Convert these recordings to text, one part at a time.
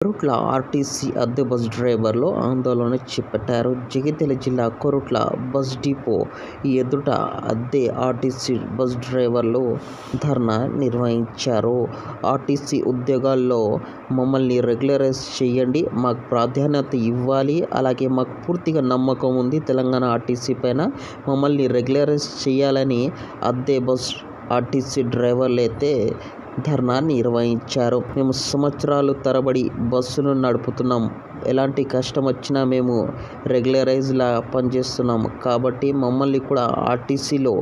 Korutla RTC అద్దె bus డ్రైవర్లు ఆందోళన చేపట్టారు. జగిత్యాల జిల్లా కొరుట్ల బస్ డిపో ఎదుట అద్దె ఆర్టీసీ బస్ డ్రైవర్లు ధర్నా నిర్వహించారు. ఆర్టీసీ ఉద్యోగాల్లో మమ్మల్ని రెగ్యులరైజ్ చేయండి మాకు ప్రాధాన్యత ఇవ్వాలి అలాగే మాకు పూర్తిగా నమ్మకం ఉంది. తెలంగాణ ఆర్టీసీ పైన మమ్మల్ని రెగ్యులరైజ్ చేయాలని అద్దె బస్ ఆర్టీసీ డ్రైవర్లు అయితే ధర్నా నిర్వహించారు. మేము సంవత్సరాలు తరబడి బస్సును నడుపుతున్నాం. ఎలాంటి కష్టం వచ్చినా మేము రెగ్యులరైజ్లా పనిచేస్తున్నాం. కాబట్టి మమ్మల్ని కూడా ఆర్టీసీలో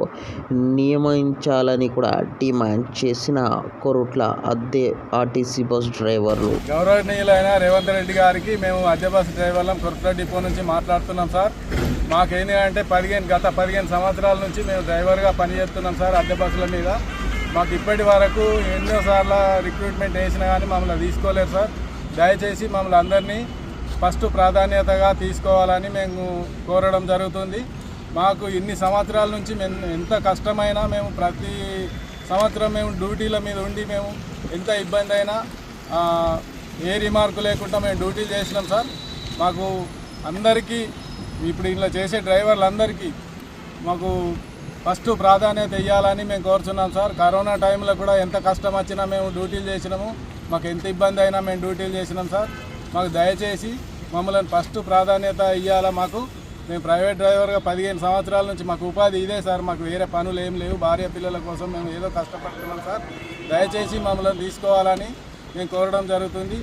నియమించాలని కూడా డిమాండ్ చేసిన కొరుట్ల అద్దె ఆర్టీసీ బస్ డ్రైవర్లు. గౌరవనీయులైన రేవంత్ రెడ్డి గారికి మేము అద్దె బస్సు డ్రైవర్లం కొరుట్ల డిపో నుంచి మాట్లాడుతున్నాం సార్. మాకేంటి అంటే పదిహేను గత పదిహేను సంవత్సరాల నుంచి మేము డ్రైవర్గా పనిచేస్తున్నాం సార్ అద్దె బస్సుల మీద. మాకు ఇప్పటి వరకు ఎన్నోసార్లు రిక్రూట్మెంట్ వేసినా కానీ మమ్మల్ని తీసుకోలేరు సార్. దయచేసి మమ్మల్ని అందరినీ ఫస్ట్ ప్రాధాన్యతగా తీసుకోవాలని మేము కోరడం జరుగుతుంది. మాకు ఇన్ని సంవత్సరాల నుంచి మేము ఎంత కష్టమైనా మేము ప్రతి సంవత్సరం మేము డ్యూటీల మీద ఉండి మేము ఎంత ఇబ్బంది అయినా ఏ రిమార్కు లేకుండా మేము డ్యూటీలు చేసినాం సార్. మాకు అందరికీ ఇప్పుడు ఇలా చేసే డ్రైవర్లందరికీ మాకు ఫస్ట్ ప్రాధాన్యత ఇవ్వాలని మేము కోరుచున్నాం సార్. కరోనా టైంలో కూడా ఎంత కష్టం వచ్చినా మేము డ్యూటీలు చేసినాము. మాకు ఎంత ఇబ్బంది అయినా మేము డ్యూటీలు చేసినాం సార్. మాకు దయచేసి మమ్మల్ని ఫస్ట్ ప్రాధాన్యత ఇవ్వాలా మాకు. మేము ప్రైవేట్ డ్రైవర్గా పదిహేను సంవత్సరాల నుంచి మాకు ఉపాధి ఇదే సార్. మాకు వేరే పనులు ఏం లేవు. భార్య పిల్లల కోసం మేము ఏదో కష్టపడుతున్నాం సార్. దయచేసి మమ్మల్ని తీసుకోవాలని మేము కోరడం జరుగుతుంది.